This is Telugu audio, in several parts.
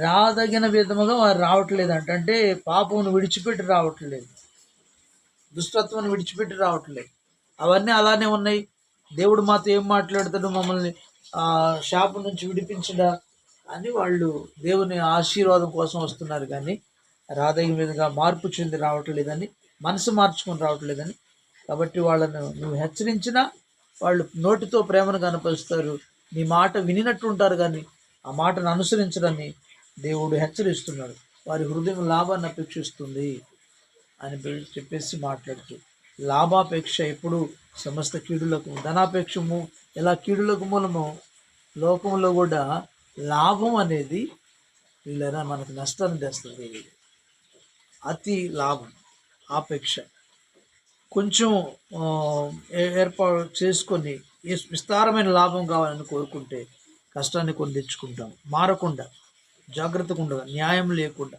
రాదగిన విధముగా వారు రావట్లేదు అంటే. పాపమును విడిచిపెట్టి రావట్లేదు. దుష్టత్వాన్ని విడిచిపెట్టి రావట్లేదు. అవన్నీ అలానే ఉన్నాయి. దేవుడు మాతో ఏం మాట్లాడతాడు? మమ్మల్ని ఆ శాపం నుంచి విడిపించడా? అని వాళ్ళు దేవుని ఆశీర్వాదం కోసం వస్తున్నారు కానీ రాధయ్య విధంగా మార్పు చెంది రావట్లేదని మనసు మార్చుకొని రావట్లేదని. కాబట్టి వాళ్ళను నువ్వు హెచ్చరించినా వాళ్ళు నోటితో ప్రేమను కనపరుస్తారు. నీ మాట వినినట్టు ఉంటారు కానీ ఆ మాటను అనుసరించడాన్ని దేవుడు హెచ్చరిస్తున్నాడు. వారి హృదయం లాభాన్ని అపేక్షిస్తుంది అని చెప్పేసి మాట్లాడుతూ లాభాపేక్ష ఎప్పుడు సమస్త కీడులకు ధనాపేక్షము ఇలా కీడులకు మూలము లోకంలో కూడా లాభం అనేది వీళ్ళైనా మనకు నష్టాన్ని తెస్తుంది. అతి లాభం ఆపేక్ష. కొంచెం ఏర్పాటు చేసుకొని విస్తారమైన లాభం కావాలని కోరుకుంటే కష్టాన్ని కొని తెచ్చుకుంటాం. మారకుండా జాగ్రత్తగా ఉండగా న్యాయం లేకుండా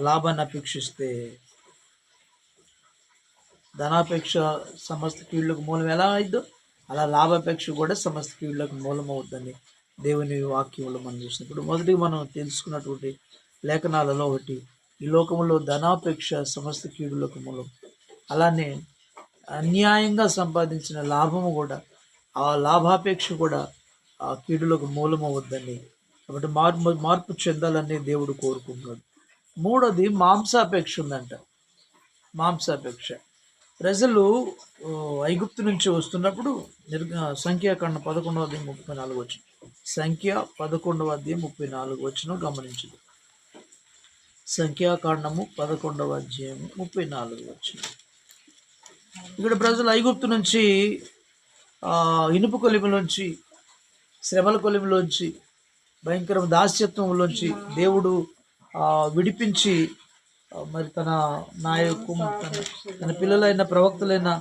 లాభాన్ని అపేక్షిస్తే ధనాపేక్ష సమస్త కీళ్ళకు మూలం ఎలా అయిద్దో అలా లాభాపేక్ష కూడా సమస్త కీళ్ళకు మూలం అవుతుందని దేవుని వాక్యంలో మనం చూసినప్పుడు మొదటిగా మనం తెలుసుకున్నటువంటి లేఖనాలలో ఒకటి ఈ లోకంలో ధనాపేక్ష సమస్త కీడులకు మూలం. అలానే అన్యాయంగా సంపాదించిన లాభము కూడా ఆ లాభాపేక్ష కూడా ఆ కీడులకు మూలమవద్దని కాబట్టి మార్పు మార్పు చెందాలని దేవుడు కోరుకుంటున్నాడు. మూడోది మాంసాపేక్ష ఉందంట. మాంసాపేక్ష. ప్రజలు ఐగుప్తు నుంచి వస్తున్నప్పుడు నిర్గ సంఖ్యాకాండ పదకొండవ అధ్యాయం ముప్పై నాలుగు వచ్చిన సంఖ్య పదకొండవ అధ్యాయం ముప్పై నాలుగు వచ్చిన గమనించదు సంఖ్యాకాండము పదకొండవ అధ్యాయం ముప్పై నాలుగు వచ్చిన. ఇక్కడ ప్రజలు ఐగుప్తు నుంచి ఇనుపు కొలిమిలోంచి శ్రమల కొలిమిలోంచి భయంకర దాస్యత్వంలోంచి దేవుడు విడిపించి మరి తన నాయకు తన తన పిల్లలైన ప్రవక్తలైన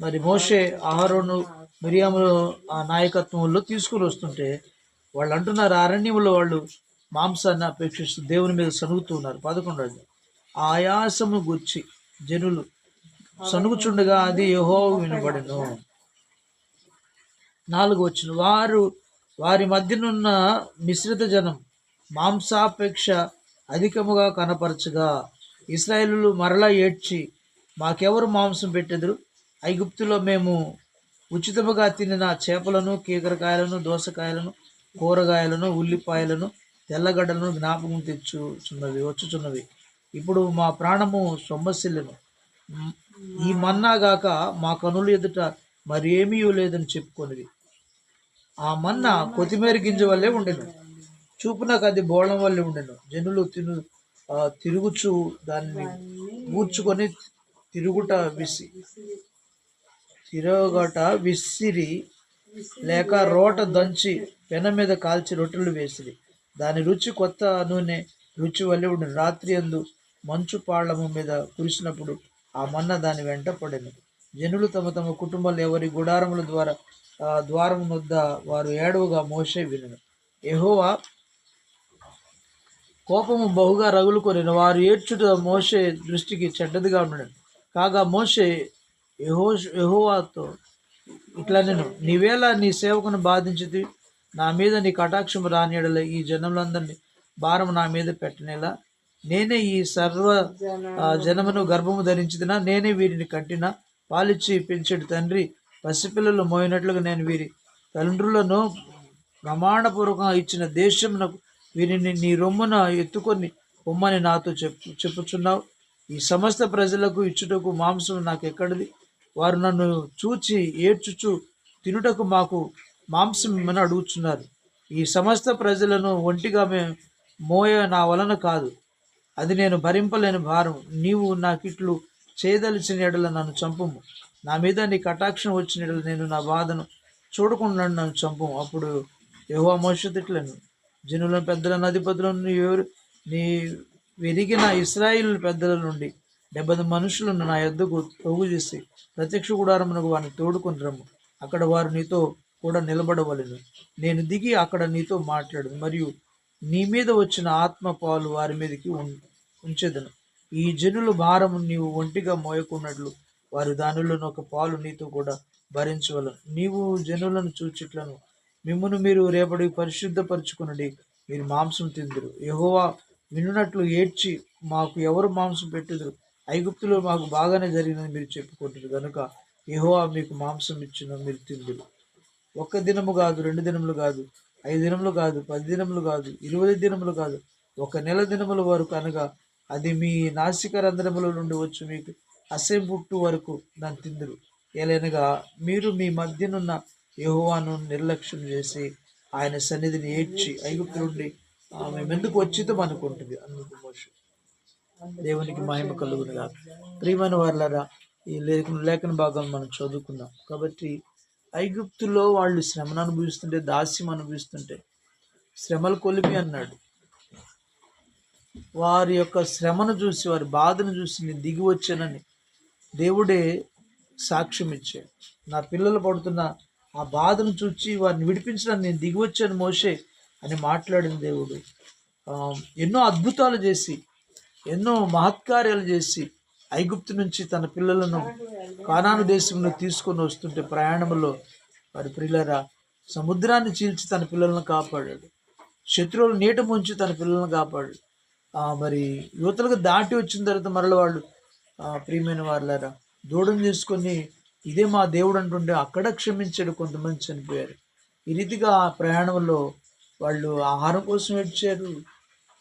మరి మోషే ఆహారోను మిరియాములు ఆ నాయకత్వంలో తీసుకుని వస్తుంటే వాళ్ళు అంటున్నారు అరణ్యంలో వాళ్ళు మాంసాన్ని అపేక్షిస్తూ దేవుని మీద సనుగుతూ ఉన్నారు. పదకొండది ఆయాసము గుచ్చి జనులు సనుగుచుండగా అది యహో వినబడను. నాలుగు వచ్చిన వారు వారి మధ్యనున్న మిశ్రిత జనం మాంసాపేక్ష అధికముగా కనపరచగా ఇస్రాయేలు మరలా ఏడ్చి మాకెవరు మాంసం పెట్టెదరు? ఐగుప్తులో మేము ఉచితముగా తినిన చేపలను కీకరకాయలను దోసకాయలను కూరగాయలను ఉల్లిపాయలను తెల్లగడ్డలను జ్ఞాపకం తెచ్చుచున్నవి వచ్చుచున్నవి. ఇప్పుడు మా ప్రాణము సొమ్మసిల్లను. ఈ మన్నాగాక మా కనులు ఎదుట మరేమీ లేదని చెప్పుకొనివి ఆ మన్న కొత్తిమీర గింజ వల్లే ఉండెను చూపునకు అది బోళం వల్లే ఉండెను జనులు తిను తిరుగుచు దాన్ని ఊర్చుకొని తిరుగుట విసి తిరగట విసిరి లేక రోట దంచి పెన మీద కాల్చి రొట్టెలు వేసిరి. దాని రుచి కొత్త నూనె రుచి వల్లే ఉండి రాత్రి అందు మంచు పాళ్ళము మీద కురిసినప్పుడు ఆ మన్న దాని వెంట పడెను. జనులు తమ తమ కుటుంబాలు ఎవరి గుడారముల ద్వారా ద్వారం వద్ద వారు ఏడవగా మోసే వినను ఎహోవా కోపము బహుగా రగులుకొని వారు ఏడ్చుట మోసే దృష్టికి చెడ్డదిగా ఉండడం. కాగా మోసే యహో యహోవాతో ఇట్లా నేను నీవేళ నీ సేవకును బాధించితి నా మీద నీ కటాక్షము రానియడలే ఈ జనములందరినీ భారం నా మీద పెట్టనేలా? నేనే ఈ సర్వ జనమును గర్భము ధరించిదినా నేనే వీరిని కట్టిన పాలిచ్చి పెంచడు తండ్రి పసిపిల్లలు మోయినట్లుగా నేను వీరి తండ్రులను ప్రమాణపూర్వకంగా ఇచ్చిన దేశమునకు వీరిని నీ రొమ్మున ఎత్తుకొని పొమ్మని నాతో చెప్పు చెప్పుచున్నావు. ఈ సమస్త ప్రజలకు ఇచ్చుటకు మాంసం నాకు ఎక్కడిది వారు నన్ను చూచి ఏడ్చుచు తినుటకు మాకు మాంసం ఇమ్మని అడుగుచున్నారు? ఈ సమస్త ప్రజలను ఒంటిగా మేము మోయ నా వలన కాదు. అది నేను భరింపలేని భారం. నీవు నాకిట్లు చేయదలిచిన ఎడల నన్ను చంపము. నా మీద నీ కటాక్షం వచ్చిన నేను నా బాధను చూడకుండా నన్ను చంపు అప్పుడు యహో మోష తిట్లను. జనులను పెద్దలను అధిపతులను ఎవరు నీ విరిగిన ఇస్రాయిల్ పెద్దల నుండి డెబ్బై మనుషులను నా యొద్దకు పోగు చేసి ప్రత్యక్ష గుడారమునకు వారిని తోడుకొని రమ్ము అక్కడ వారు నీతో కూడా నిలబడవలను. నేను దిగి అక్కడ నీతో మాట్లాడు మరియు నీ మీద వచ్చిన ఆత్మ పాలు వారి మీదకి ఉం- ఉంచెదను. ఈ జనుల భారము నీవు ఒంటిగా మోయకున్నట్లు వారి దానిలోని ఒక పాలు నీతో కూడా భరించవలను. నీవు జనులను చూచిట్లను. మిమ్మను మీరు రేపటి పరిశుద్ధపరచుకున్నది మీరు మాంసం తిందురు. యహోవా వినున్నట్లు ఏడ్చి మాకు ఎవరు మాంసం పెట్టుదురు? ఐగుప్తులో మాకు బాగానే జరిగిందని మీరు చెప్పుకుంటారు. కనుక యహోవా మీకు మాంసం ఇచ్చిన మీరు తిందురు. ఒక్క దినము కాదు రెండు దినములు కాదు ఐదు దినములు కాదు పది దినములు కాదు ఇరవై దినములు కాదు ఒక నెల దినముల వరకు అనగా అది మీ నాసిక రంధ్రముల నుండి వచ్చి మీకు అసెంబుట్టు వరకు దాన్ని తిందురు. ఏలైనగా మీరు మీ మధ్యనున్న యెహోవాను నిర్లక్ష్యం చేసి ఆయన సన్నిధిని ఏడ్చి ఐగుప్తు నుండి మేము ఎందుకు వచ్చితాం అనుకుంటుంది? అందుకు మోషే. దేవునికి మహిమ కలుగునుగా. ప్రియమైన వాళ్ళరా ఈ లేఖన లేఖన భాగం మనం చదువుకున్నాం కాబట్టి ఐగుప్తులో వాళ్ళు శ్రమను అనుభవిస్తుంటే దాస్యం అనుభవిస్తుంటే శ్రమలు కొలిమి అన్నాడు. వారి యొక్క శ్రమను చూసి వారి బాధను చూసి నేను దిగి వచ్చానని దేవుడే సాక్ష్యం ఇచ్చాడు నా పిల్లలు పడుతున్న ఆ బాధను చూచి వారిని విడిపించడానికి నేను దిగివచ్చాను మోసే మోషే అని మాట్లాడిన దేవుడు. ఎన్నో అద్భుతాలు చేసి ఎన్నో మహత్కార్యాలు చేసి ఐగుప్తు నుంచి తన పిల్లలను కానాను దేశంలో తీసుకొని వస్తుంటే ప్రయాణంలో వారి పిల్లరా సముద్రాన్ని చీల్చి తన పిల్లలను కాపాడాడు. శత్రువులు నీట ముంచి తన పిల్లలను కాపాడాడు. మరి యువతలకు దాటి వచ్చిన తర్వాత మరల వాళ్ళు ప్రియమైన వాళ్ళారా దూడం చేసుకొని ఇదే మా దేవుడు అంటుంటే అక్కడ క్షమించాడు కొంతమంది చనిపోయారు. ఈ రీతిగా ఆ ప్రయాణంలో వాళ్ళు ఆహారం కోసం ఏడ్చారు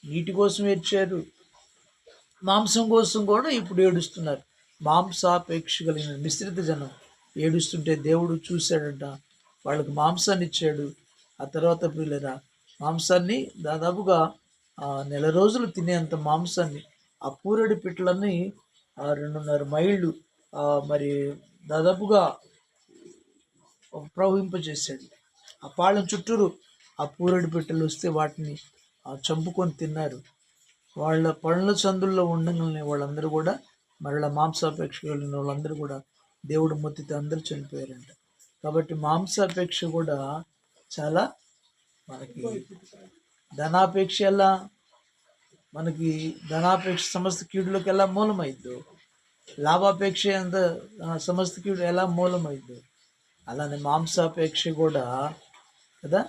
నీటి కోసం ఏడ్చారు మాంసం కోసం కూడా ఇప్పుడు ఏడుస్తున్నారు. మాంసాపేక్ష కలిగిన మిశ్రిత జనం ఏడుస్తుంటే దేవుడు చూశాడంట వాళ్ళకి మాంసాన్ని ఇచ్చాడు. ఆ తర్వాత పిల్లరా మాంసాన్ని దాదాపుగా నెల రోజులు తినేంత మాంసాన్ని ఆ పూరడి పిట్టలన్నీ రెండున్నర మైళ్ళు మరి దాదాపుగా ప్రవహింపజేశాడు. ఆ పాలెం చుట్టూరు ఆ పూరడి పిట్టలు వస్తే వాటిని చంపుకొని తిన్నారు. వాళ్ళ పళ్ళ సందుల్లో ఉండగానే వాళ్ళందరూ కూడా మరలా మాంసాపేక్ష కలిగిన వాళ్ళందరూ కూడా దేవుడు మొత్తితే అందరూ చనిపోయారంట. కాబట్టి మాంసాపేక్ష కూడా చాలా మనకి ధనాపేక్ష ఎలా మనకి ధనాపేక్ష సమస్త కీడులకు ఎలా మూలమైద్దో లాభాపేక్ష ఎంత సమస్త కీడు ఎలా మూలమైద్దో అలానే మాంసాపేక్ష కూడా కదా?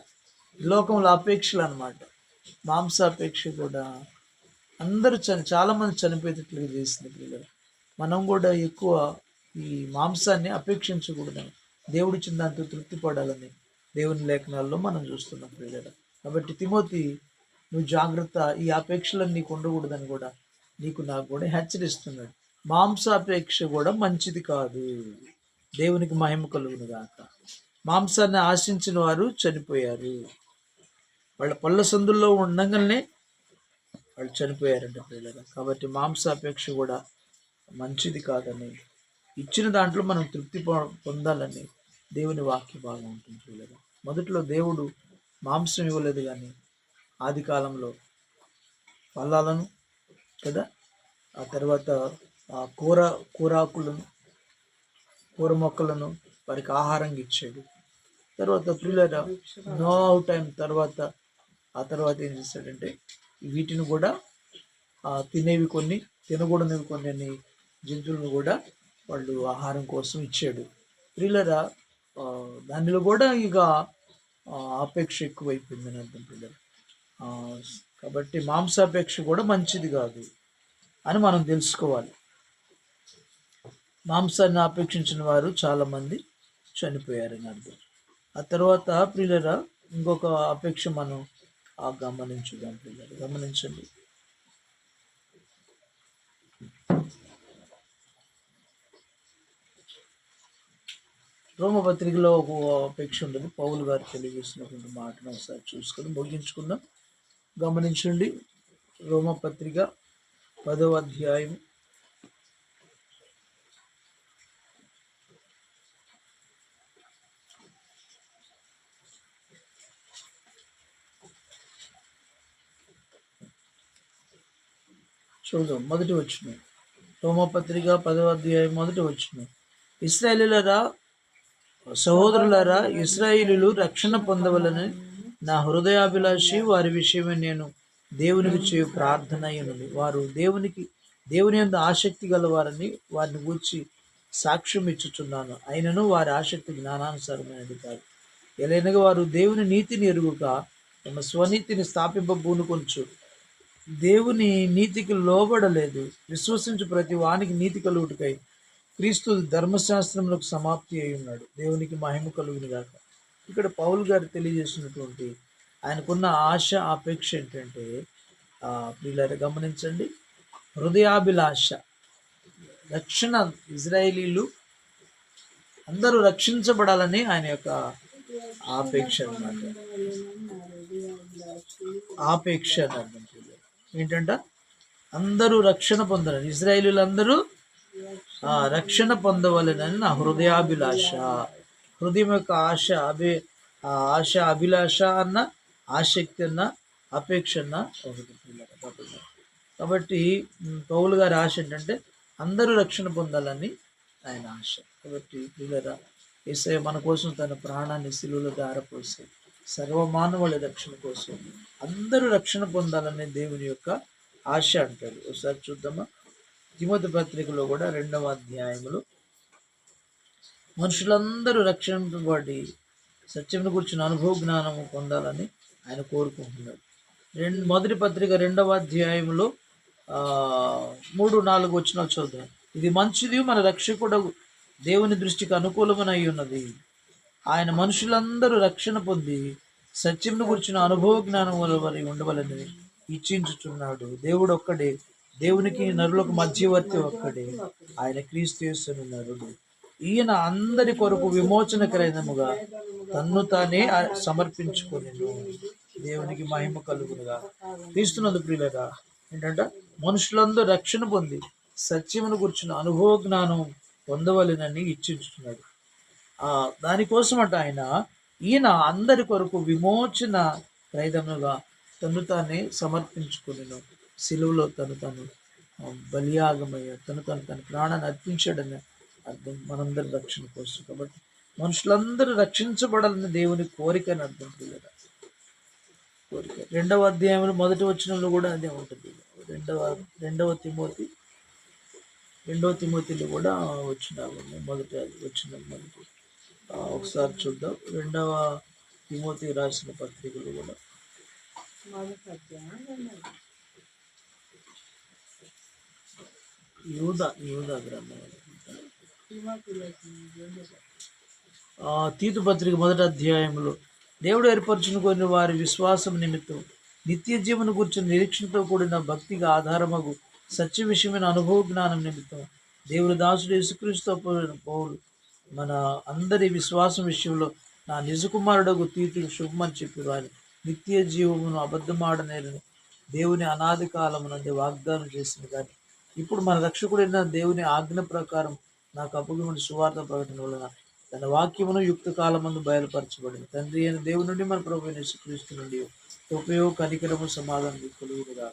లోకంలో అపేక్షలు అనమాట మాంసాపేక్ష కూడా అందరూ చని చాలామంది చనిపోయేటట్లుగా చేసింది పిల్లలు మనం కూడా ఎక్కువ ఈ మాంసాన్ని అపేక్షించకూడదని దేవుడిచ్చిన దాంతో తృప్తి పడాలని దేవుని లేఖనాల్లో మనం చూస్తున్నాం పిల్లలు కాబట్టి తిమోతి నువ్వు జాగ్రత్త ఈ అపేక్షలను నీకు ఉండకూడదని కూడా నీకు నాకు కూడా హెచ్చరిస్తున్నాడు. మాంసాపేక్ష కూడా మంచిది కాదు. దేవునికి మహిమ కలుగును గాక. మాంసాన్ని ఆశించిన వారు చనిపోయారు. వాళ్ళ పళ్ళ సందుల్లో ఉండగానే వాళ్ళు చనిపోయారంట పిల్లలు. కాబట్టి మాంసాపేక్ష కూడా మంచిది కాదని ఇచ్చిన దాంట్లో మనం తృప్తి పొందాలని దేవుని వాక్య భాగం ఉంటుంది పిల్లలు. మొదట్లో దేవుడు మాంసం ఇవ్వలేదు కానీ ఆది కాలంలో ఫలాలను కదా? ఆ తర్వాత ఆ కూర కూరాకులను కూర మొక్కలను వారికి ఆహారంగా ఇచ్చాడు తర్వాత ప్రియులర నో టైం తర్వాత ఆ తర్వాత ఏం చేశాడంటే వీటిని కూడా ఆ, తినేవి కొన్ని తినకూడనివి కొన్ని అన్ని జంతువులను కూడా వాళ్ళు ఆహారం కోసం ఇచ్చాడు. ప్రియులరా దానిలో కూడా ఇక ఆపేక్ష ఎక్కువైపోయింది ఎక్కువైపోయిందని అర్థం పిల్లలు కాబట్టి మాంసాపేక్ష కూడా మంచిది కాదు అని మనం తెలుసుకోవాలి. మాంసాన్ని అపేక్షించిన వారు చాలామంది చనిపోయారని అర్థం. ఆ తర్వాత ప్రియులరా ఇంకొక అపేక్ష మనం గమనించుదాం పిల్లలు గమనించండి. రోమపత్రికలో ఒక అపేక్ష ఉంటుంది పౌలు గారు తెలియజేసినటువంటి మాటను ఒకసారి చూసుకొని ముగించుకుందాం. గమనించండి. రోమపత్రిక పదవ అధ్యాయం. చూద్దాం మొదటి వచ్చిన రోమపత్రిక పదవ అధ్యాయం మొదటి వచ్చిన ఇస్రాయేలులరా సహోదరులరా ఇస్రాయేలీలు రక్షణ పొందవలని నా హృదయాభిలాషి వారి విషయమే నేను దేవునికి చేయు ప్రార్థన అయినది వారు దేవునికి దేవుని యందు ఆసక్తి గలవారని వారిని గూర్చి సాక్ష్యం ఇచ్చుచున్నాను. అయినను వారి ఆసక్తి జ్ఞానానుసారమైనది కాదు ఎలైనగా వారు దేవుని నీతిని ఎరుగుక తమ స్వనీతిని స్థాపింపబూనుకొంచు దేవుని నీతికి లోబడలేదు. విశ్వసించు ప్రతి వానికి నీతి కలుగుటకై క్రీస్తు ధర్మశాస్త్రములకు సమాప్తి అయి ఉన్నాడు దేవునికి మహిమ కలుగునిగాక. ఇక్కడ పౌల్ గారు తెలియజేసినటువంటి ఆయనకున్న ఆశ ఆపేక్ష ఏంటంటే ఆ, గమనించండి. హృదయాభిలాష. రక్షణ ఇజ్రాయేలీలు అందరూ రక్షించబడాలని ఆయన యొక్క ఆపేక్ష అన్నమాట. ఆపేక్ష అర్థం ఏంటంట? అందరూ రక్షణ పొందాలని ఇజ్రాయేలీలందరూ రక్షణ పొందవలెనని నా హృదయాభిలాష. హృదయం యొక్క ఆశ అభి ఆశ అభిలాష అన్న ఆసక్తి అన్న అపేక్ష అన్న ఒకటి. కాబట్టి. పౌలు గారి ఆశ ఏంటంటే అందరూ రక్షణ పొందాలని ఆయన ఆశ. కాబట్టి పిల్లరా ఏసయ్య మన కోసం తన ప్రాణాన్ని సిలువలో దారపోసి సర్వమానవుల రక్షణ కోసం అందరూ రక్షణ పొందాలనే దేవుని యొక్క ఆశ అంటాడు ఒకసారి చూద్దామా? తిమతి పత్రికలో కూడా రెండవ అధ్యాయంలో మనుషులందరూ రక్షింపబడి సత్యమును కూర్చున్న అనుభవ జ్ఞానము పొందాలని ఆయన కోరుకుంటున్నాడు. రెండు మొదటి పత్రిక రెండవ అధ్యాయంలో మూడు నాలుగు వచ్చిన చూద్దాం. ఇది మంచిది మన రక్షకుడు దేవుని దృష్టికి అనుకూలమని ఉన్నది. ఆయన మనుషులందరూ రక్షణ పొంది సత్యమును కూర్చున్న అనుభవ జ్ఞానం వలన ఉండవలని ఇచ్చించుచున్నాడు. దేవుడు ఒక్కడే. దేవునికి నరులకు మధ్యవర్తి ఒక్కడే. ఆయన క్రీస్తు యేసును నరుడు. ఈయన అందరి కొరకు విమోచన విమోచనకరైనముగా తన్ను తానే సమర్పించుకొని దేవునికి మహిమ కలుగునుగా. తీస్తున్నందు ప్రియులగా ఏంటంట మనుషులందరూ రక్షణ పొంది సత్యమును కూర్చున్న అనుభవ జ్ఞానం పొందవలెనని ఇచ్చించుతున్నాడు ఆ దానికోసమట ఆయన ఈయన అందరి కొరకు విమోచన ప్రయత్నముగా తను తానే సమర్పించుకునేను. సిలువలో తను తను బలియాగమయ్య తను తను తన ప్రాణాన్ని అర్పించాడని అర్థం మనందరి రక్షణ కోసం. కాబట్టి మనుషులందరూ రక్షించబడాలని దేవుని కోరిక అని అర్థం పిల్లల కోరిక. రెండవ అధ్యాయంలో మొదటి వచనంలో కూడా అదే ఉంటుంది. రెండవ రెండవ తిమోతి రెండవ తిమోతిలో కూడా వచ్చిన మొదటి వచ్చిన మనకి. ఒకసారి చూద్దాం. రెండవ తిమోతి రాసిన పత్రికలు కూడా. యూద యూద గ్రంథం. తీతు పత్రిక మొదటి అధ్యాయంలో దేవుడు ఏర్పరచును కొన్ని వారి విశ్వాసం నిమిత్తం నిత్య జీవన గురించి నిరీక్షణతో కూడిన భక్తిగా ఆధారమగు సత్య విషయమైన అనుభవ జ్ఞానం నిమిత్తం దేవుని దాసుడు యేసుక్రీస్తు పౌరుడు మన అందరి విశ్వాసం విషయంలో నా నిజకుమారుడకు తీతుడు శుభమని చెప్పి వారి నిత్య జీవమును అబద్ధమాడనేరని దేవుని అనాది కాలమునందే వాగ్దానం చేసింది కానీ ఇప్పుడు మన రక్షకుడైన దేవుని ఆజ్ఞ ప్రకారం నాకు అప్పగిన సువార్త ప్రకటన వలన తన వాక్యమును యుక్త కాలమందు బయలుపరచబడింది. తండ్రి అయిన దేవుని నుండి మన ప్రభు క్రీస్తు నుండి ఉపయోగ కనికరము సమాధానం కలుగురుగా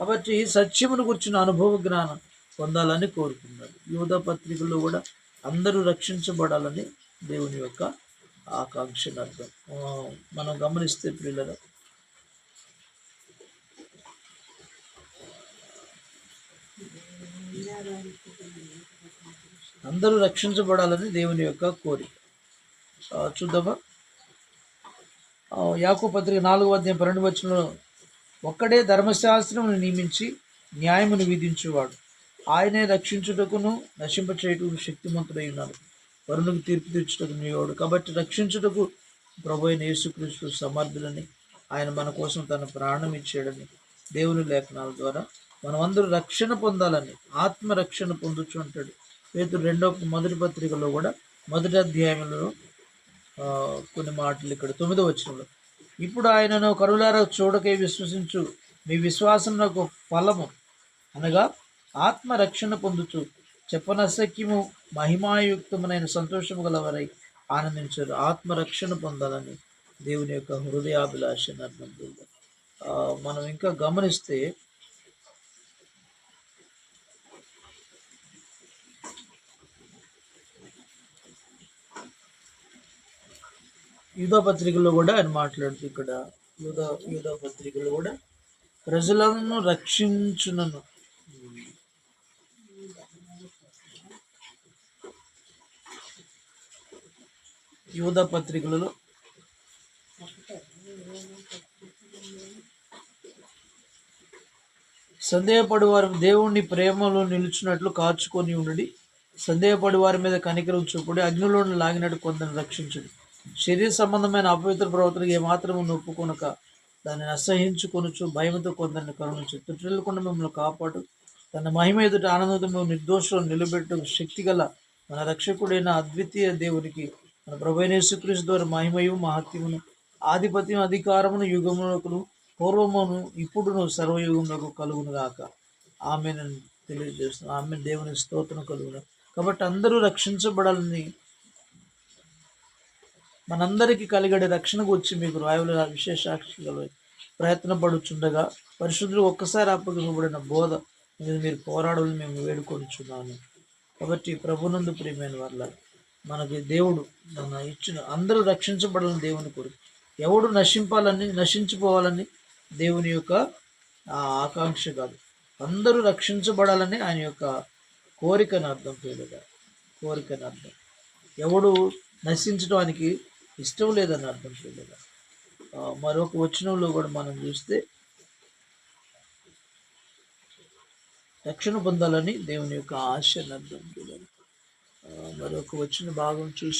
కాబట్టి సత్యమును గురించిన అనుభవ జ్ఞానం పొందాలని కోరుకున్నాడు యోధ పత్రికల్లో కూడా అందరూ రక్షించబడాలని దేవుని యొక్క ఆకాంక్ష అర్థం మనం గమనిస్తే పిల్లలు అందరూ రక్షించబడాలని దేవుని యొక్క కోరిక. చూద్దామా? ఆ, పత్రిక నాలుగో అధ్యాయం పన్నెండు వచ్చిన ఒక్కడే ధర్మశాస్త్రమును నియమించి న్యాయమును విధించేవాడు. ఆయనే రక్షించుటకును నశింపచేయుటకు శక్తిమంతుడై ఉన్నాడు. వరుణుకు తీర్పు తీర్చుటకు నీవాడు. కాబట్టి రక్షించుటకు ప్రభు అయిన యేసుక్రీస్తు సమర్థులని ఆయన మన కోసం తన ప్రాణం ఇచ్చాడని దేవుని లేఖనాల ద్వారా మనమందరూ రక్షణ పొందాలని ఆత్మ రక్షణ అంటాడు. పేతురు రెండో మొదటి పత్రికలో కూడా మొదటి అధ్యాయంలో కొన్ని మాటలు ఇక్కడ తొమ్మిదో వచ్చినప్పుడు ఇప్పుడు ఆయనను కరువులారా చూడకే విశ్వసించు. మీ విశ్వాసం నాకు ఫలము. అనగా ఆత్మరక్షణ పొందుచు. చెప్పనసక్యము మహిమాయుక్తమునైన సంతోషము గలవరై ఆనందించారు. ఆత్మరక్షణ పొందాలని దేవుని యొక్క హృదయాభిలాష అర్థం మనం ఇంకా గమనిస్తే యూధ పత్రికలో కూడా ఆయన మాట్లాడుతూ ఇక్కడ యూధ యూధ పత్రికలో కూడా ప్రజలను రక్షించునను. యూధ పత్రికలలో సందేహపడి వారు దేవుణ్ణి ప్రేమలో నిలిచినట్లు కాచుకొని ఉండి సందేహపడి వారి మీద కనికరం చూపుడి అగ్నిలో లాగినట్టు కొందరు రక్షించడు. శరీర సంబంధమైన అపవిత్ర ప్రవర్తనకు ఏమాత్రము నొప్పుకొనక దానిని అసహించుకొనుచు భయంతో కొందరిని కరుణించు. తుట్టిల్లకుండా మిమ్మల్ని కాపాడు. తన మహిమ ఎదుట ఆనందంతో మేము నిర్దోషులను నిలబెట్టు. శక్తి గల మన రక్షకుడైన అద్వితీయ దేవునికి మన ప్రభైన ద్వారా మహిమయు మహత్యమును ఆధిపత్యం అధికారమును యుగమునకును పూర్వమును ఇప్పుడును సర్వయుగములకు కలుగును గాక. ఆమెను తెలియజేస్తున్నాను. ఆమె దేవుని స్తోత్రం కలుగును. కాబట్టి అందరూ రక్షించబడాలని మనందరికీ కలిగడే రక్షణకు వచ్చి మీకు రాయవల విశేషాక్షలు ప్రయత్నపడుచుండగా పరిశుద్ధులు ఒక్కసారి అప్పగింపబడిన బోధ మీద మీరు పోరాడాలని మేము వేడుకొనిచున్నాను కాబట్టి ప్రభునందు ప్రియమైన వల్ల మనకి దేవుడు మన ఇచ్చిన అందరూ రక్షించబడాలని దేవుని కోరిక. ఎవడు నశింపాలని నశించిపోవాలని దేవుని యొక్క ఆకాంక్ష కాదు. అందరూ రక్షించబడాలని ఆయన యొక్క కోరికను అర్థం పేరుగా కోరికను అర్థం. ఎవడు నశించడానికి ఇష్టం లేదని అర్థం చేయలేదు? మరొక వచనంలో కూడా మనం చూస్తే రక్షణ పొందాలని దేవుని యొక్క ఆశను అర్థం చూడాలి మరొక వచ్చిన భాగం చూసి